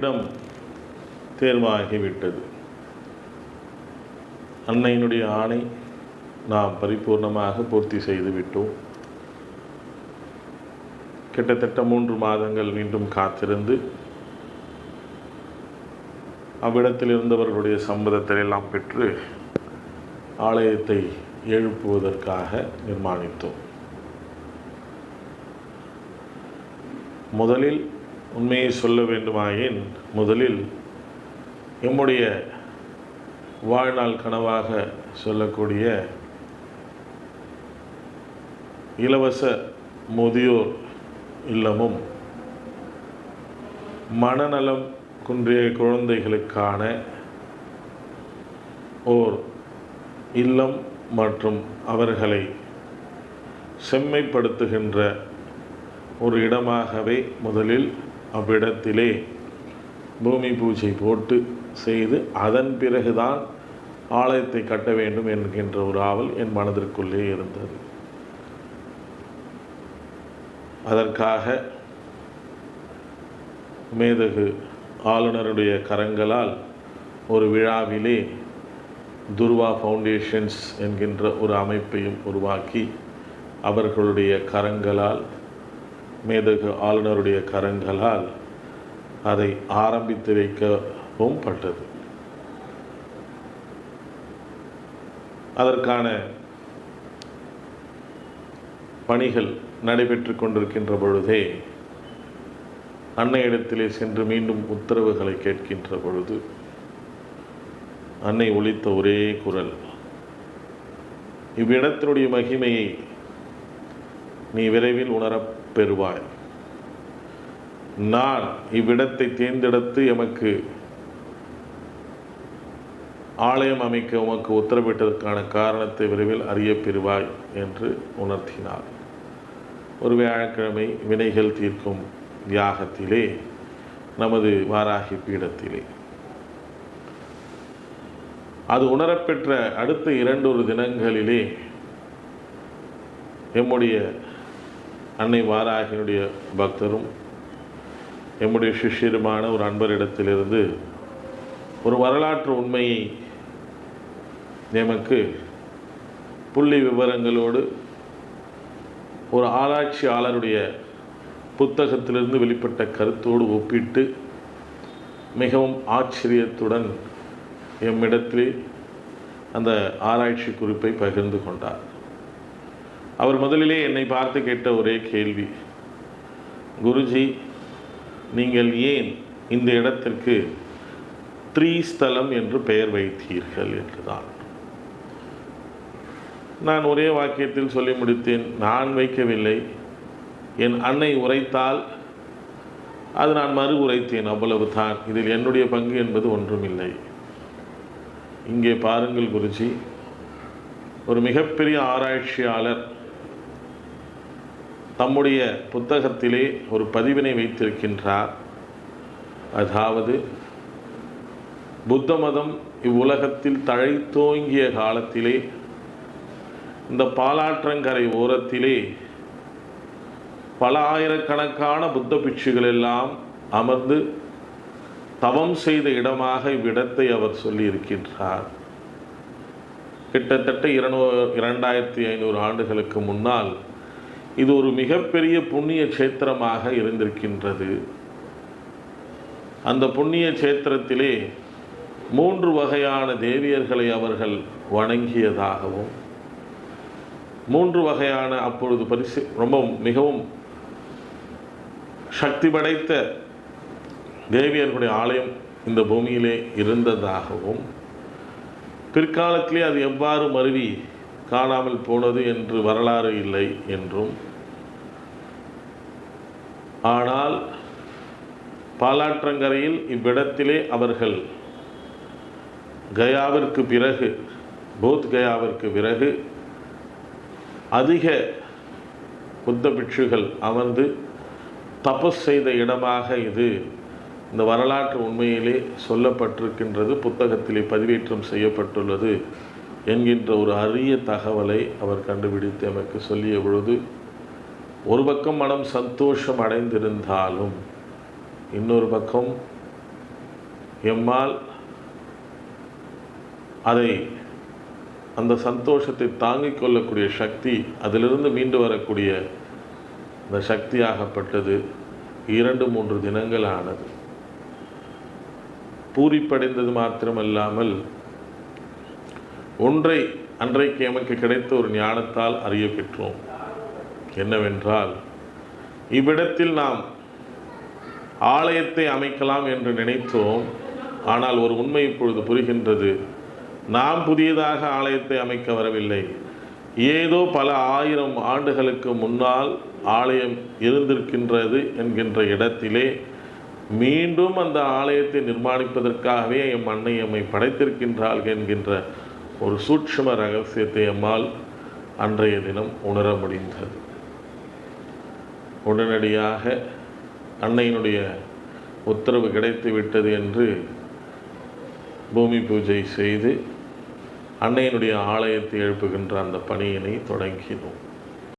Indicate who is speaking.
Speaker 1: இடம் தேர்வாகிவிட்டது. அன்னையினுடைய ஆணை நாம் பரிபூர்ணமாக பூர்த்தி செய்து விட்டோம். கிட்டத்தட்ட மூன்று மாதங்கள் மீண்டும் காத்திருந்து அவ்விடத்தில் இருந்தவர்களுடைய சம்மதத்தை எல்லாம் பெற்று ஆலயத்தை எழுப்புவதற்காக நிர்மாணித்தோம். முதலில் உண்மையை சொல்ல வேண்டுமாயின் முதலில் எம்முடைய வாழ்நாள் கனவாக சொல்லக்கூடிய இலவச முதியோர் இல்லமும் மனநலம் குன்றிய குழந்தைகளுக்கான ஓர் இல்லம் மற்றும் அவர்களை செம்மைப்படுத்துகின்ற ஒரு இடமாகவே முதலில் அவ்விடத்திலே பூமி பூஜை போட்டு செய்து அதன் பிறகுதான் ஆலயத்தை கட்ட வேண்டும் என்கின்ற ஒரு ஆவல் என் மனதிற்குள்ளே இருந்தது. அதற்காக மேதகு ஆளுநருடைய கரங்களால் ஒரு விழாவிலே துர்வா ஃபவுண்டேஷன்ஸ் என்கின்ற ஒரு அமைப்பையும் உருவாக்கி அவர்களுடைய கரங்களால் மேதகு ஆளுநருடைய கரங்களால் அதை ஆரம்பித்து வைக்கவும் பட்டது. அதற்கான பணிகள் நடைபெற்று கொண்டிருக்கின்ற பொழுதே அன்னையிடத்திலே சென்று மீண்டும் உத்தரவுகளை கேட்கின்ற பொழுது அன்னை ஒழித்த ஒரே குரல் இவ்விடத்தினுடைய மகிமையை நீ விரைவில் உணரப் பெறுவாய். நான் இவ்விடத்தை தேர்ந்தெடுத்து எமக்கு ஆலயம் அமைக்க உமக்கு உத்தரவிட்டதற்கான காரணத்தை விரைவில் அறியப்பெறுவாய் என்று உணர்த்தினார். ஒரு வியாழக்கிழமை வினைகள் தீர்க்கும் தியாகத்திலே நமது வாராகி பீடத்திலே. அது உணரப்பெற்ற அடுத்த இரண்டொரு தினங்களிலே எம்முடைய அன்னை வாராகினுடைய பக்தரும் எம்முடைய சிஷ்யருமான ஒரு அன்பரிடத்திலிருந்து ஒரு வரலாற்று உண்மையை எமக்கு புள்ளி விவரங்களோடு ஒரு ஆராய்ச்சியாளருடைய புத்தகத்திலிருந்து வெளிப்பட்ட கருத்தோடு ஒப்பிட்டு மிகவும் ஆச்சரியத்துடன் எம்மிடத்திலே அந்த ஆராய்ச்சி குறிப்பை பகிர்ந்து கொண்டார். அவர் முதலிலே என்னை பார்த்து கேட்ட ஒரே கேள்வி குருஜி நீங்கள் ஏன் இந்த இடத்திற்கு த்ரீஸ்தலம் என்று பெயர் வைத்தீர்கள்? என்றுதான். நான் ஒரே வாக்கியத்தில் சொல்லி முடித்தேன் நான் வைக்கவில்லை. என் அன்னை உரைத்தால் அது நான் மறு உரைத்தேன் அவ்வளவு தான் இதில் என்னுடைய பங்கு என்பது ஒன்றுமில்லை. இங்கே பாருங்கள் குருஜி ஒரு மிகப்பெரிய ஆராய்ச்சியாளர் தம்முடைய புத்தகத்திலே ஒரு பதிவினை வைத்திருக்கின்றார். அதாவது புத்த மதம் இவ்வுலகத்தில் தழைத்தோங்கிய காலத்திலே இந்த பாலாற்றங்கரை ஓரத்திலே பல ஆயிரக்கணக்கான புத்த பிட்சுகள் எல்லாம் அமர்ந்து தவம் செய்த இடமாக இவ்விடத்தை அவர் சொல்லியிருக்கின்றார். கிட்டத்தட்ட இருநூ இரண்டாயிரத்தி ஐநூறு ஆண்டுகளுக்கு முன்னால் இது ஒரு மிகப்பெரிய புண்ணிய சேத்திரமாக இருந்திருக்கின்றது. அந்த புண்ணிய சேத்திரத்திலே மூன்று வகையான தேவியர்களை அவர்கள் வணங்கியதாகவும் மூன்று வகையான அப்பொழுது பரிசு ரொம்ப மிகவும் சக்தி படைத்த தேவியர்களுடைய ஆலயம் இந்த பூமியிலே இருந்ததாகவும் பிற்காலத்திலே அது எவ்வாறு மருவி காணாமல் போனது என்று வரலாறு இல்லை என்றும். ஆனால் பாலாற்றங்கரையில் இவ்விடத்திலே அவர்கள் கயாவிற்கு பிறகு போத் கயாவிற்கு பிறகு அதிக புத்த பிட்சுகள் அமர்ந்து தபஸ் செய்த இடமாக இது இந்த வரலாற்று உண்மையிலே சொல்லப்பட்டிருக்கின்றது புத்தகத்திலே பதிவேற்றம் செய்யப்பட்டுள்ளது. என்கின்ற ஒரு அரிய தகவலை அவர் கண்டுபிடித்து எமக்கு சொல்லிய பொழுது ஒரு பக்கம் மனம் சந்தோஷம் அடைந்திருந்தாலும் இன்னொரு பக்கம் எம்மால் அதை அந்த சந்தோஷத்தை தாங்கிக் கொள்ளக்கூடிய சக்தி அதிலிருந்து மீண்டு வரக்கூடிய அந்த சக்தியாகப்பட்டது இரண்டு மூன்று தினங்கள் ஆனது பூரிப்படைந்தது மாத்திரமல்லாமல் ஒன்றை அன்றைக்கு எமக்கு கிடைத்த ஒரு ஞானத்தால் அறிய பெற்றோம். என்னவென்றால் இவ்விடத்தில் நாம் ஆலயத்தை அமைக்கலாம் என்று நினைத்தோம். ஆனால் ஒரு உண்மை இப்பொழுது புரிகின்றது. நாம் புதியதாக ஆலயத்தை அமைக்க வரவில்லை. ஏதோ பல ஆயிரம் ஆண்டுகளுக்கு முன்னால் ஆலயம் இருந்திருக்கின்றது என்கின்ற இடத்திலே மீண்டும் அந்த ஆலயத்தை நிர்மாணிப்பதற்காகவே எம் அன்னை எம்மை படைத்திருக்கின்றாள் என்கின்ற ஒரு சூட்சம ரகசியத்தை அம்மால் அன்றைய தினம் உணர முடிந்தது. உடனடியாக அன்னையினுடைய உத்தரவு கிடைத்து விட்டது என்று பூமி பூஜை செய்து அன்னையினுடைய ஆலயத்தை எழுப்புகின்ற அந்த பணியினை தொடங்கினோம்.